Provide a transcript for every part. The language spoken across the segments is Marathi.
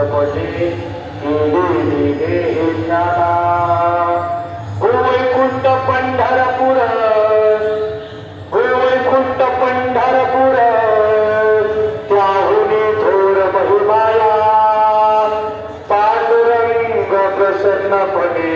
प्रसन्नपणे केलेली वैकुंठ पंढरपूर हो वैकुंठ पंढरपूर थोर महिमाया पांडुरंग प्रसन्नपणे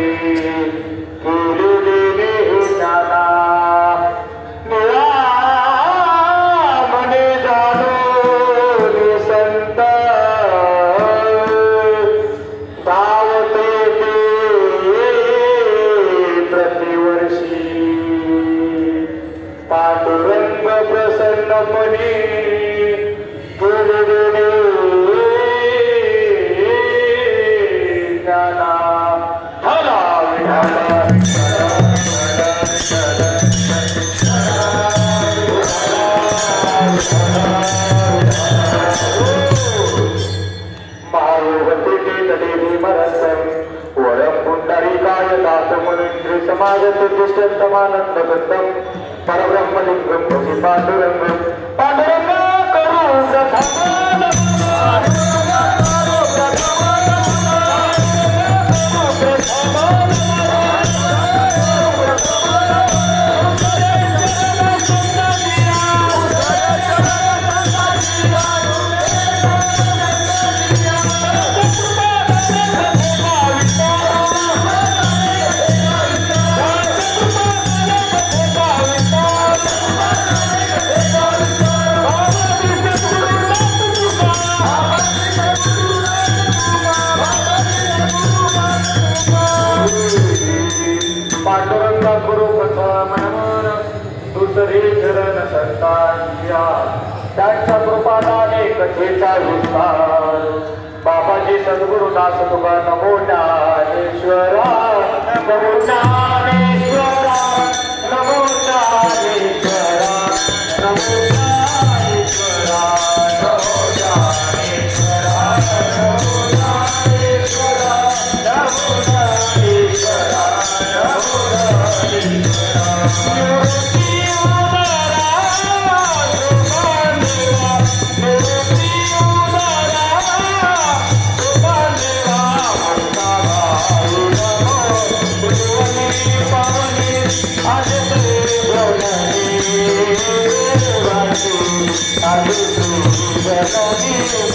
दासमुनिन्द्रे समागतुष्टमानंद बद्धं परब्रह्मलिंगं भजि पांडुरंग करू प्रथम संतांच्या त्यांच्या कृपाने कथेचा विस्तार. बाबाजी सद्गुरु दास तुका नमो ज्ञानेश्वरा. नमो ज्ञानेश्वरा. नमो ज्ञानेश्वरा. नमो ज्ञानेश्वरा. नमो ज्ञानेश्वरा. नमो ज्ञानेश्वरा. नमो ज्ञानेश्वरा. नमो नमो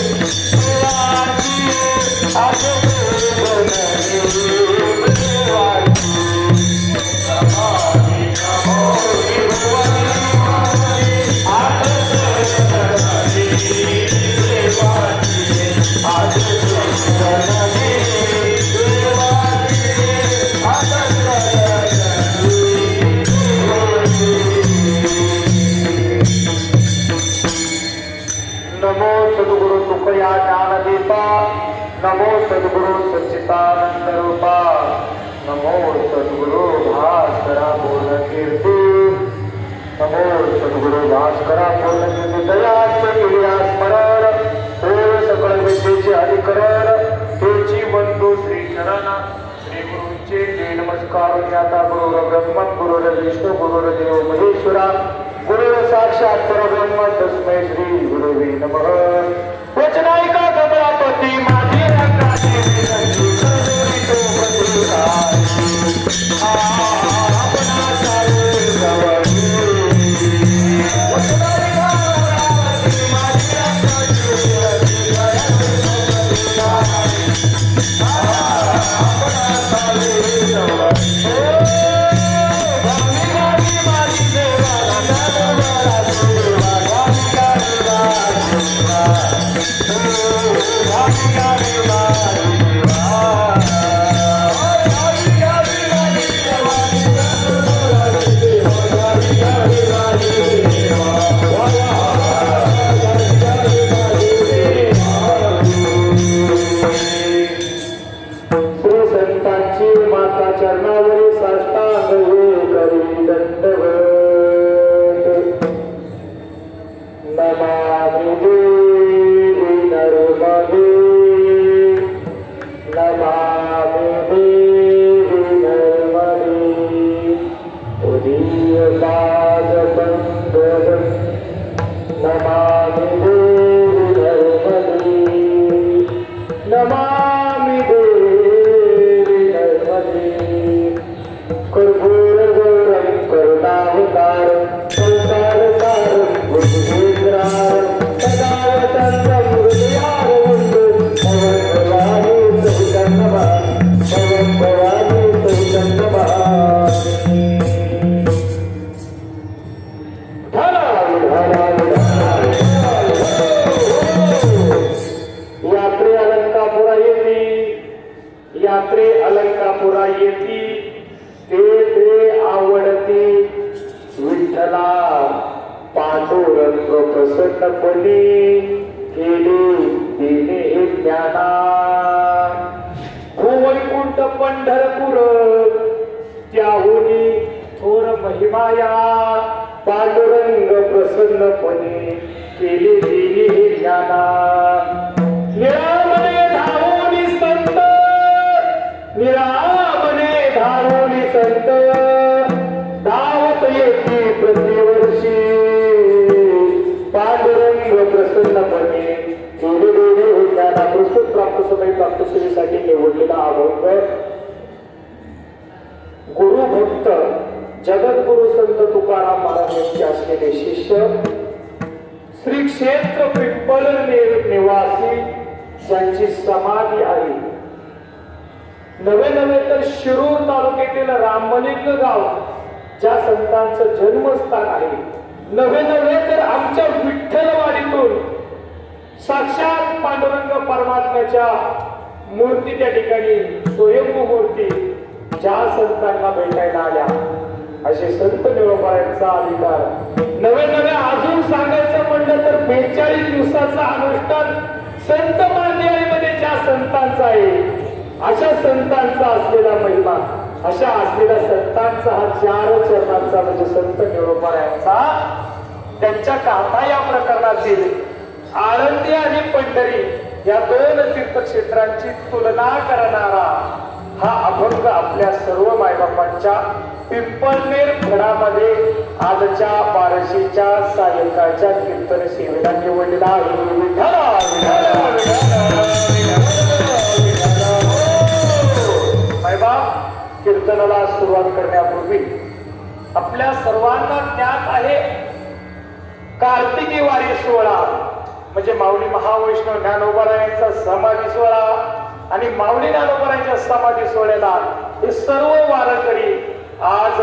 नमो सद्गुरु सच्चिदानंद रूपा नमो सद्गुरु भास्करा पूर्ण कीर्ती नमो सद्गुरु भास्करा पूर्ण कीर्ती दयाचे केल्या स्मरण देव सकळ विद्येचे अधिकरण तेची बंधू श्री चरण श्री गुरुंचे जे नमस्कार ज्ञाता गुरु ब्रह्म गुरु विष्णू गुरु देव महेश्वरा गुरु साक्षात परब्रह्म तस्मै श्री गुरुवे नमः. वचनायक त्याहुनी थोर महिमाया पांडुरंग प्रसन्नपणे केले हे ज्ञाना. निरामने धावोनी संत निरामने धावोनी संत धावत येते प्रतिवर्षी पांडुरंग प्रसन्नपणे केलेले हे ज्ञाना प्रस्तुत प्राप्त समय प्राप्त सेवेसाठी निवडलेला अभंग गुरु भक्त जगद्गुरु संत तुकाराम महाराज यांचे असलेले शिष्य श्री क्षेत्र पिंपल निवासी ज्यांची समाधी आहे. नवे नवे तर शिरूर तालुक्यातील रामलिंग गाव ज्या संतांचं जन्मस्थान आहे. नवे नवे तर आमच्या विठ्ठलवाडीतून साक्षात पांडुरंग परमात्म्याच्या मूर्ती त्या ठिकाणी स्वयंभू मूर्ती ज्या संतांना भेटायला आल्या असे संत निळोबायांचा अधिकार. नवे नवे अजून सांगायचं म्हणलं तर बेचाळीस दिवसाचा अनुष्ठान संत मांदियाळीमध्ये ज्या संतांचा आहे अशा संतांचा असलेला महिमा अशा असलेल्या संतांचा हा चार चरणांचा म्हणजे संत निळोबायांचा त्यांच्या गाथा या प्रकरणातील आळंदी आणि पंढरी या दोन तीर्थक्षेत्रांची तुलना करणारा हा अभंग आपल्या सर्व मायबापांच्या पिंपळनेर फडामध्ये आजच्या बारशीच्या सायंकाळच्या कीर्तन सेवेला निवडलेला आहे. मायबाप कीर्तनाला सुरुवात करण्यापूर्वी आपल्या सर्वांना ज्ञात आहे कार्तिकी वारी सोहळा. म्हणजे माऊली महावैष्णव ज्ञानोबरायांचा समाधी सोहळा. आणि माऊली ज्ञानोबरायांच्या समाधी सोहळ्याला हे सर्व वारकरी आज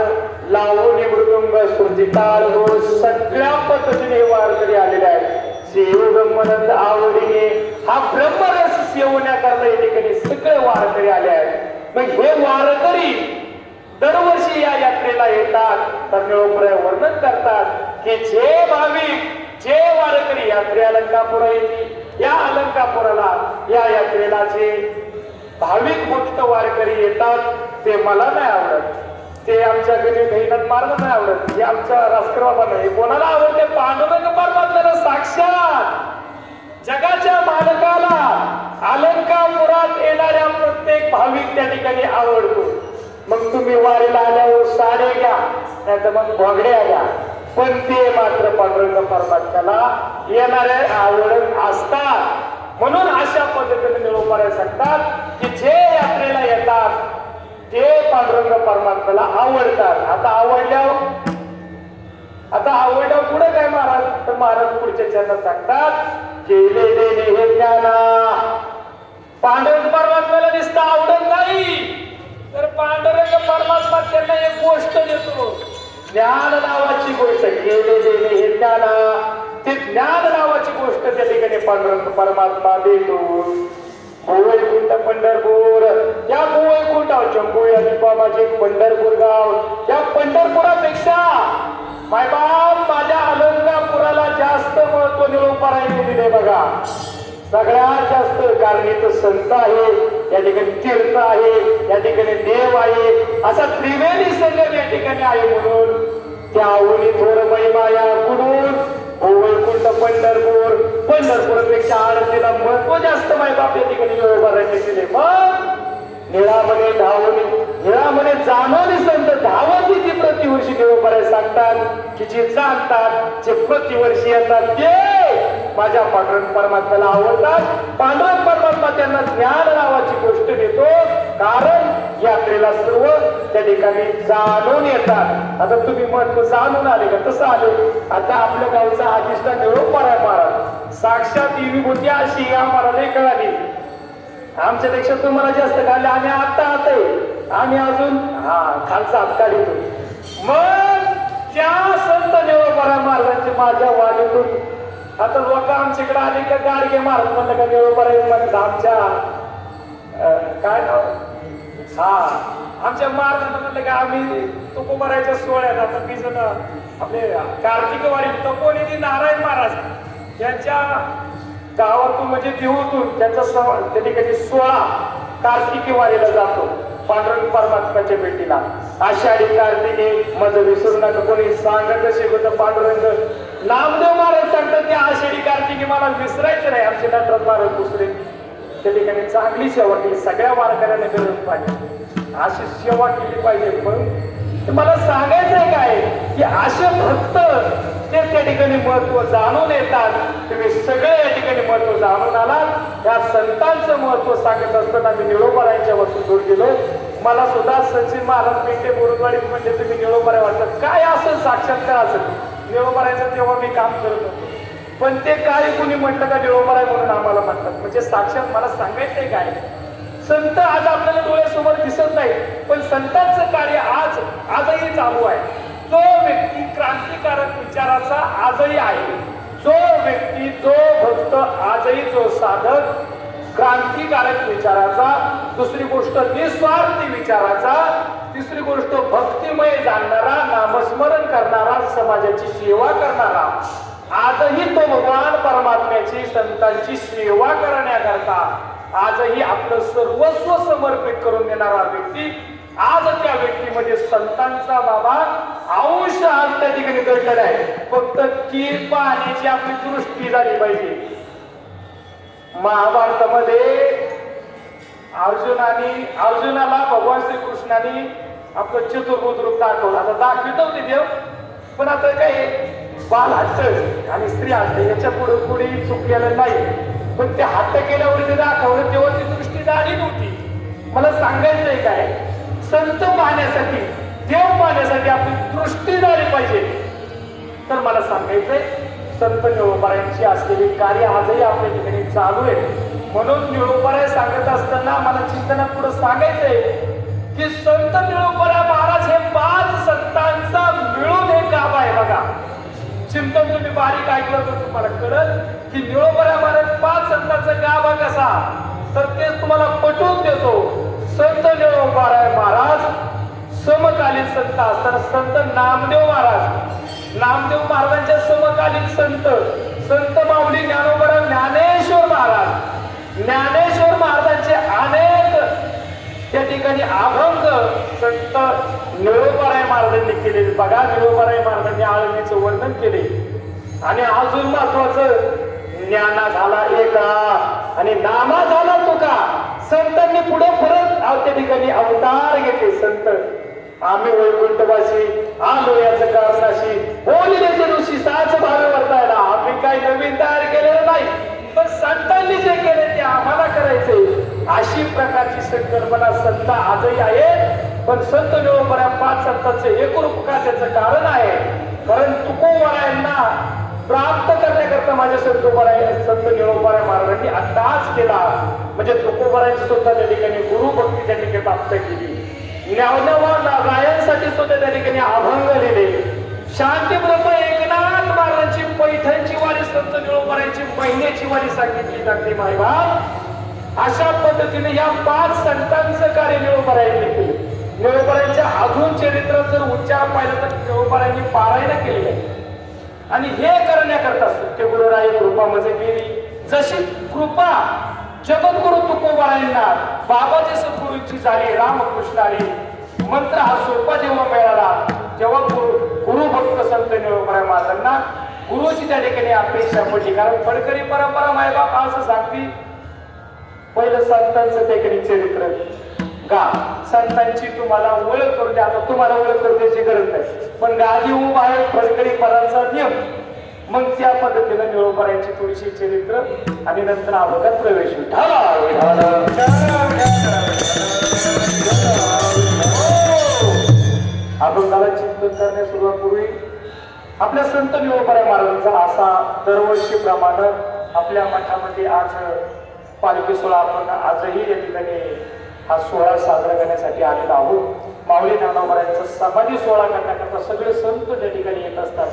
लावणी मृदुंग सुरजिताल ढोल सगळ्या पद्धतीने वारकरी आलेले आहेत. सेव ब्रह्मानंद आवडीने हा ब्रह्मरस सेवण्याकरता या ठिकाणी सगळे वारकरी आले आहेत. मग हे वारकरी दरवर्षी या यात्रेला येतात. तर वर्णन करतात की जे भाविक जे वारकरी यात्रे अलंकापुरा येतील या अलंकापुराला या यात्रेला जे भाविक भक्त वारकरी येतात ते मला नाही आवडत. ते आमच्या घरी गहिनात मार्ग नाही आवडत. हे आमच्या राष्ट्रबाबा नाही. कोणाला आवडते पांडुरंग परमात्म्याला साक्षात? जगाच्या मालकाला अलंकापुरात येणाऱ्या प्रत्येक भाविक त्या ठिकाणी आवडतो. मग तुम्ही वारीला आल्यावर साडे घ्या नाही तर मग भोगड्या घ्या. पण ते मात्र पांडुरंग परमात्म्याला येणारे आवडत असतात. म्हणून अशा पद्धतीने निरोपाऱ्या सांगतात की जे यात्रेला येतात ते पांडुरंग परमात्म्याला आवडतात. आता आवडल्यावर आता आवडल्या पुढे काय महाराज? तर महाराज पुढच्या चरणात सांगतात केले देणे हे ज्ञाना. पांडुरंग परमात्म्याला दिसतं आवडत नाही. तर पांडुरंग परमात्मा त्यांना एक गोष्ट देतो. ज्ञान नावाची गोष्ट केले गेले हे ज्ञाना. ते ज्ञान नावाची गोष्ट त्या ठिकाणी पांडुरंग परमात्मा देतो भुवैकुंठ पंढरपूर. या भुवैकुंठावर चंबू आणि बाबाचे पंढरपूर गाव. या पंढरपुरापेक्षा मायबाप माझ्या अलंकापुराला जास्त महत्त्व निरोपारायने दिले बघा. सगळ्यात जास्त कारण इथं संत आहे. या ठिकाणी तीर्थ आहे. या ठिकाणी देव आहे. असा त्रिवेणी संगम या ठिकाणी आहे म्हणून त्या आवडी थोर महिमाया कुडून वैकुंठ पंढरपूर. पंढरपूरपेक्षा आळतीला महत्त्व जास्त मायबाप या ठिकाणी व्यवहाराने केले मग निळामने धावणे निळामने जाणवली संत धावाची ती प्रतिवर्षी निरोपराय सांगतात की जे जाणतात जे प्रतिवर्षी येतात ते माझ्या पांडुरंग परमात्म्याला आवडतात. पांडुरंग परमात्मा त्यांना ज्ञान नावाची गोष्ट देतो कारण यात्रेला सर्व त्या ठिकाणी जाणून येतात. आता तुम्ही म्हटलं जाणून आले का? तसं आले. आता आपल्या गावचा अधिष्ठान निरोपराय महाराज. साक्षात ही विभूती अशी आम्हाला नाही कळाली. आमच्यापेक्षा तुम्हाला जास्त काढले आम्ही आता आते आम्ही अजून हा खालचा हात काढितो. मग त्या संत निळोबरा महाराजांचे माझ्या वाणीतून. आता लोक आमच्याकडे आले का? गाडगे महाराज म्हणलं का निळोबरा म्हणजे आमच्या काय नाव? हा आमच्या महाराजांना म्हणलं का आम्ही तुकोबरायच्या सोहळ्यात आता मी जण आपले कार्तिकवाडी तपोनिधी नारायण महाराज यांच्या गावातून म्हणजे देहूतून त्यांचा सवाल त्या ठिकाणी सोळा कार्तिकी वारीला जातो पांडुरंग परमात्म्याच्या भेटीला. आषाढी कार्तिके मज विसरू नका कोणी सांगत शिकवत पांडुरंग नामदेव महाराज सांगतात की आषाढी कार्तिकी मला विसरायचं नाही आमचे नटराज महाराज दुसरे. त्या ठिकाणी चांगली सेवा केली सगळ्या वारकऱ्यांना मिळून पाहिजे. अशी सेवा केली पाहिजे. पण मला सांगायचं आहे काय की असे भक्त ते त्या ठिकाणी महत्त्व जाणून येतात तुम्ही सगळे या ठिकाणी महत्त्व जाणून आलात. या संतांचं महत्त्व सांगत असताना मी निळोबरायांच्या वस्तू दूर गेलो मला सुद्धा सचिन महाराज पेटे बोरुडवाडीत म्हणजे तुम्ही निळोबराय वाटतात. काय असं साक्षात्कार असेल? निळोबरायचं तेव्हा मी काम करत होतो. पण ते काय कुणी म्हटलं का निळोबराय म्हणून आम्हाला म्हणतात? म्हणजे साक्षात मला सांगायचंय काय? संत आज आपल्याला डोळ्यासमोर दिसत नाही पण संतांचं कार्य आज आजही चालू आहे. जो व्यक्ती क्रांतिकारक विचाराचा आजही आहे जो व्यक्ती जो भक्त आजही जो साधक क्रांतिकारक विचाराचा दुसरी गोष्ट निस्वार्थी विचाराचा तिसरी गोष्ट भक्तिमय जाणणारा नामस्मरण करणारा समाजाची सेवा करणारा आजही तो भगवान परमात्म्याची संतांची सेवा करण्याकरता आजही आपलं सर्वस्व समर्पित करून देणारा व्यक्ती आज त्या व्यक्तीमध्ये संतांचा बाबा अंश आज त्या ठिकाणी घडलेला आहे. फक्त ती पाहण्याची आपली दृष्टी झाली पाहिजे. महाभारतामध्ये अर्जुनाने अर्जुनाला भगवान श्रीकृष्णाने आपलं चतुर्भुज रूप दाखवलं. आता दाखवितो होते देव पण आता काय बाल हट्ट आणि स्त्री हट्ट याच्यापुढे पुढे चुकलेलं नाही. पण ते हट्ट केल्यावर ते दाखवलं तेव्हा ती दृष्टी झाली नव्हती. मला सांगायचंय काय? संत पाहण्यासाठी देव पाहण्यासाठी आपली दृष्टी झाली पाहिजे. तर मला सांगायचंय संत निळोबारायांची असलेली कार्य आजही आपल्या ठिकाणी चालू आहे. म्हणून निळोपराय सांगत असताना मला चिंतना पुढे सांगायचंय की संत निळोबारा महाराज हे बाल बारीक ऐकलं तर तुम्हाला कळत की निळोबऱ्या महाराज पाच संतांचा गाभा कसा? तर ते तुम्हाला पटवून देतो. संत निळोबाराय महाराज समकालीन संत असताना संत नामदेव महाराज. नामदेव महाराजांच्या समकालीन संत संत माऊली ज्ञानोबरा ज्ञानेश्वर महाराज. ज्ञानेश्वर महाराजांचे अनेक त्या ठिकाणी अभंग संत निळोबाराय महाराजांनी केले बघा निळोबाराय महाराजांनी आळणीचं वर्णन केले. आणि अजून महत्वाचं ज्ञाना झाला एका आणि नामा झाला तुका. संतांनी पुढे परत त्या ठिकाणी अवतार घेतले संत. आम्ही वैकुंठवासी आलो याचं कारणाशी. बोलिलेचे ऋषी साच भावे वर्तायला. आम्ही काही नवीन तयार केलेलं नाही. पण संतांनी जे केले ते आम्हाला करायचे. अशी प्रकारची संकल्पना संत आजही आहे पण संत निळोबऱ्या पाच संतांचे एकरूपता त्याचं कारण आहे? कारण तुकोबरायांना प्राप्त करण्याकरता माझ्या संत बराय संत निळोबाराय महाराजांनी अट्टाच केला. म्हणजे तुकोबारायची सुद्धा त्या ठिकाणी गुरु भक्ती त्या ठिकाणी प्राप्त केली. ज्ञानवा रायांसाठी सुद्धा त्या ठिकाणी अभंग लिहिले. शांती ब्रह्म एकनाथ महाराजांची पैठणची वारी संत निळोबरांची महिन्याची वारी सांगितली जाते मायबाप अशा पद्धतीने या पाच संतांचं कार्य निळोबारायांनी केले. निळोबरांच्या अजून चरित्र जर उच्चार पाहिलं तर निळोबरांनी पारायण केलेलं आहे. आणि हे करण्याकरता सत्य गुरुराय कृपा म्हणजे केली जशी कृपा जगद्गुरु तुकोबारायांना बाबाजी सद्गुरूंची झाली रामकृष्णाने मंत्र हा सोपा जेव्हा मिळाला तेव्हा गुरु गुरु भक्त संत निळोबराय महाराजांना गुरुची त्या ठिकाणी अपेक्षा पडली. कारण फडकरी परंपरा मायबाप असं सांगते पहिलं संतांचं त्या ठिकाणी चरित्र. गा संतांची तुम्हाला ओळख करून द्या. आता तुम्हाला ओळख करून द्यायची गरज नाही. पण गादी उभा आहे फडकडी परांचा नियम. मग त्या पद्धतीनं निवड करायची थोडीशी चरित्र आणि नंतर अभोगात प्रवेश. अभंगाला चिंतन करण्यास सुरुवात पूर्वी आपल्या संत निवडपराय महाराजांचा असा दरवर्षीप्रमाणे आपल्या मठामध्ये आज पालखी सोहळा आपण आजही या ठिकाणी हा सोहळा साजरा करण्यासाठी आलेलो आहोत. माऊली नानोबरायांचा समाधी सोहळा करण्याकरता सगळे संत त्या ठिकाणी येत असतात.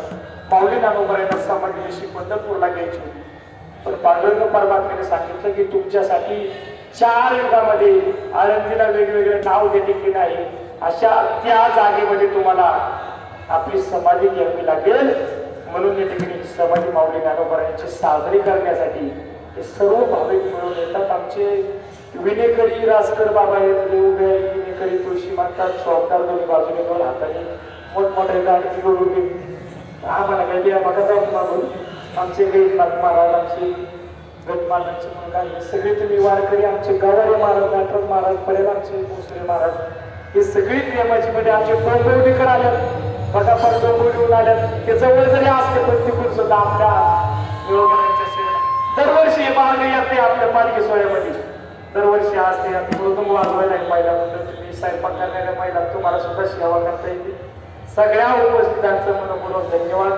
माऊली नानोबरायांना समाधी दिवशी पंढरपूरला घ्यायची. होती पण पांडुरंग परमात्म्याने सांगितलं की तुमच्यासाठी चार युगामध्ये आळंदीला वेगवेगळे नाव त्या ठिकाणी आहे. अशा त्या जागेमध्ये तुम्हाला आपली समाधी घ्यावी लागेल. म्हणून या ठिकाणी समाधी माऊली ज्ञानोबरायांची साजरी करण्यासाठी हे सर्व भाविक मिळून येतात. आमचे विनेकरी रासकर बाबा आहेत उभे विनेकरी तुळशी म्हणतात चौकदार दोन्ही बाजूने दोन हाताने. मोठमोठे गाडी करून आम्हाला काही द्या बघा जाऊ मागून. आमचे गैर महाराज आमचे गटमालांचे मुलगा हे सगळे तुम्ही वारकरी आमचे गवारे महाराज नाटक महाराज पडेल आमचे मुसरे महाराज. हे सगळी नियमाची म्हणजे आमचे डोंबिवलीकर आल्यात फटाफट डोंबिवलीहून आल्यात ते जवळ जरी असले पण तिकडून सुद्धा आपल्या दरवर्षी हे मार्ग आपल्या पालखी सोहळ्यामध्ये. दरवर्षी असते. आता मृदुंग वाजवायला एक महिला म्हणलं तुम्ही स्वयंपाक करण्याला पाहिला तुम्हाला सुद्धा सेवा करता येते. सगळ्या उपस्थितांचं मनपूर्वक धन्यवाद.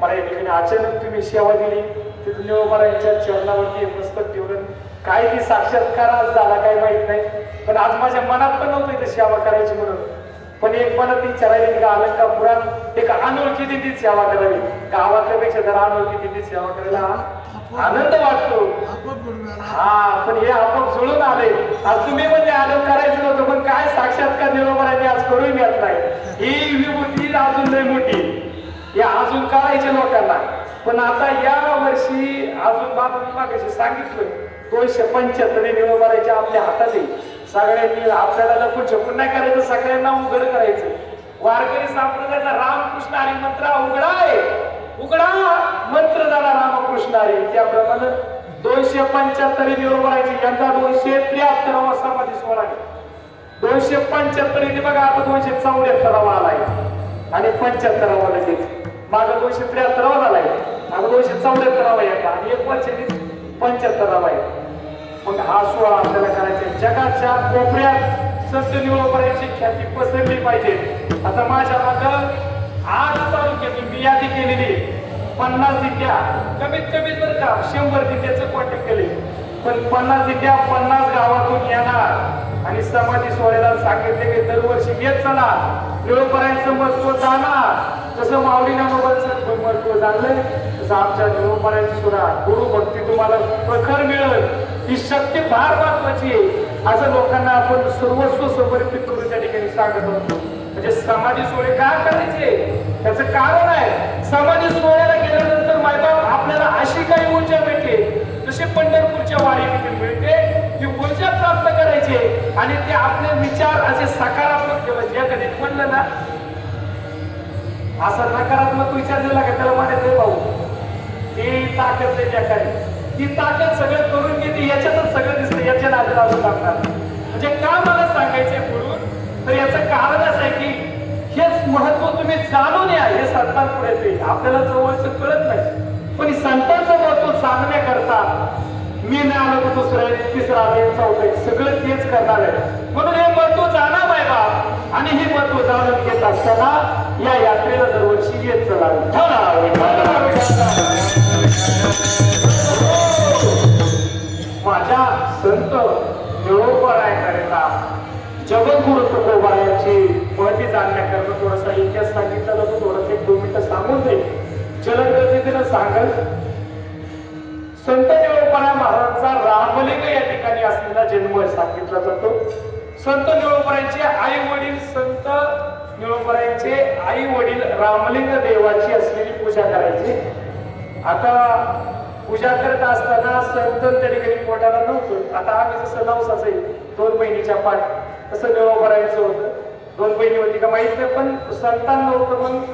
मला या ठिकाणी अचानक तुम्ही सेवा दिली. तिथून निवडणुकांच्या चरणावरती हे पुस्तक ठेवलं. काय ती साक्षात्कार आज झाला काही माहीत नाही. पण आज माझ्या मनात पण नव्हतं इथे सेवा करायची म्हणून. पण एक मनात विचारायला का अलंकापुरात एक अनोळखी तिथीच सेवा करावी. गावातल्यापेक्षा जरा अनोळखी तिथीच सेवा करायला आनंद वाटतो. हा पण हे आपण जुळून आले आज तुम्ही म्हणजे आलं करायचं नव्हतं पण काय साक्षात्कार निरोबरांनी आज करून घेतलाय. ही विभूती अजून नाही मोठी. हे अजून करायचे लोकांना. पण आता या वर्षी अजून बाबा कशी सांगितलं दोनशे पंच्याहत्तर निरोबराच्या आपल्या हातात सगळ्यांनी आपल्याला लपून छपून नाही करायचं सगळ्यांना उघड करायचं. वारकरी संप्रदायाचा रामकृष्ण आणि मंत्र उघडा आहे उघडा मंत्र झाला रामकृष्ण आहे त्याप्रमाणे दोनशे पंच्याहत्तर निरोबरायची यंदा दोनशे त्र्याहत्तरावा समाधी सोहळा आहे. दोनशे पंच्याहत्तर बघा आता दोनशे चौऱ्याहत्तरावा आलाय. आणि पंच्याहत्तरावा लगेच माझा दोनशे त्र्याहत्तरावा झालाय आता दोनशे चौऱ्याहत्तरावा येतात आणि एक वर्ष पंच्याहत्तरावा आहे. मग हा सोहळा आपल्याला करायचा. आहे. जगाच्या कोपऱ्यात संत निवडपरायची ख्याती पसरली पाहिजे. आता माझ्या मागं आठ तालुक्यातून मी यादी केलेली पन्नास जिल्ह्या कमीत कमी जर का शंभर जिल्ह्याचं कॉन्टॅक्ट केले पण पन्नास जिल्ह्या पन्नास गावातून येणार. आणि समाधी सोहळ्याला सांगितले की दरवर्षी येत चला. निळोपरायांचं महत्त्व जाणार. जसं माऊली नानोबांचं महत्त्व जाणलंय तसं आमच्या निळोपरायांची सुद्धा गुरु भक्ती तुम्हाला प्रखर मिळेल. ही शक्ती फार महत्वाची आहे. असं लोकांना आपण सर्वस्व समर्पित करून त्या ठिकाणी सांगत होतो म्हणजे समाधी सोहळे का करायचे? त्याचं कारण आहे समाधी सोहळ्याला गेल्यानंतर मायबाप आपल्याला अशी काही ऊर्जा मिळते. जसे पंढरपूरच्या वारीमध्ये मिळते ती ऊर्जा प्राप्त करायची आणि ते आपले विचार असे सकारात्मक ठेवायचे. या कधी म्हणलं ना असा नकारात्मक विचार दिला का त्याला म्हणायचं भाऊ ती ताकद नाही त्याकडे ती ताकद सगळं करून घेते याच्यातच सगळं दिसतं याच्या नादी लागणार म्हणजे का मला सांगायचंय म्हणून? तर याचं कारण असं आहे की हेच महत्त्व तुम्ही जाणून या हे संतांपुढे ते आपल्याला जवळचं कळत नाही. पण संतांचं महत्त्व सांगण्याकरता मी नाही आलो तर दुसरा तिसरा तिसरं सगळं तेच करणार आहे. म्हणून हे महत्त्व जाणा माय बाप. आणि हे महत्त्व जाणून घेत असताना या यात्रेला दरवर्षी येत चला. माझ्या संत निळोपरायकरिता जगद्गुरु त्याची महती जाणण्याकरता थोडासा इतिहास सांगितला जातो. थोडंसं एक दोन मिनिटं सांगून दे. जलद गतीनं सांगल संत निळोपरा महाराजांचा रामलिंग या ठिकाणी असलेला जन्म सांगितला जातो. संत निळोपरांचे आई वडील संत निळोपरांचे आई वडील रामलिंग देवाची असलेली पूजा करायची. आता पूजा करत असताना संत त्या ठिकाणी पोटाला नव्हतं. आता आम्ही जसं नवसाचं दोन महिन्याच्या पाठ तसं निळोपरायचं होतं. दोन बहिणी होती का माहीत नाही पण संतान नव्हतं मग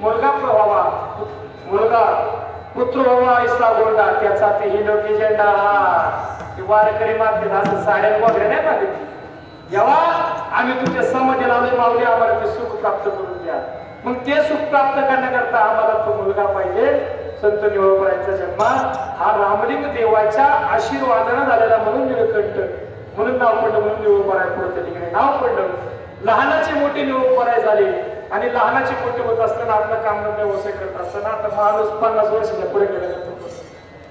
मुलगा व्हावा मुलगा पुत्र व्हावा ऐसा गोंडा त्याचा ते हिलोकी झेंडा हा. ते वारकरी मागते असं साड्या वगैरे नाही मागत. जेव्हा आम्ही तुमच्या समाजाला लावले मावले आम्हाला ते सुख प्राप्त करून द्या. मग ते सुख प्राप्त करण्याकरता आम्हाला तो मुलगा पाहिजे. संत निवळपरायचा जन्म. हा रामलिंग देवाच्या आशीर्वादानं झालेला म्हणून निळकंठ. म्हणून नाव पडलं म्हणून निवळपराय पुढे त्या ठिकाणी नाव पडलं. लहानाची मोठी निवळपराय झाली आणि लहानाचे मोठी होत असताना आपलं काम व्यवसाय करत असताना आता माणूस पन्नास वर्षाच्या पुढे गेलेला होतो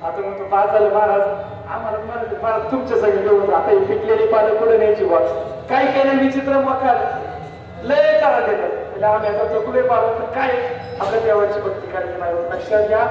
आता म्हणतो पाच झालं महाराज आम्हाला महाराज तुमच्या सगळे व्यवस्था आता ही पिकलेली पानं पुढे न्यायची बा काय केलं विचित्र मकार? लय करा देतात. म्हणजे आम्ही आता चकुले पाहतो तर काय? आपल्या देवाची भक्ती करायची नाही लक्षात घ्या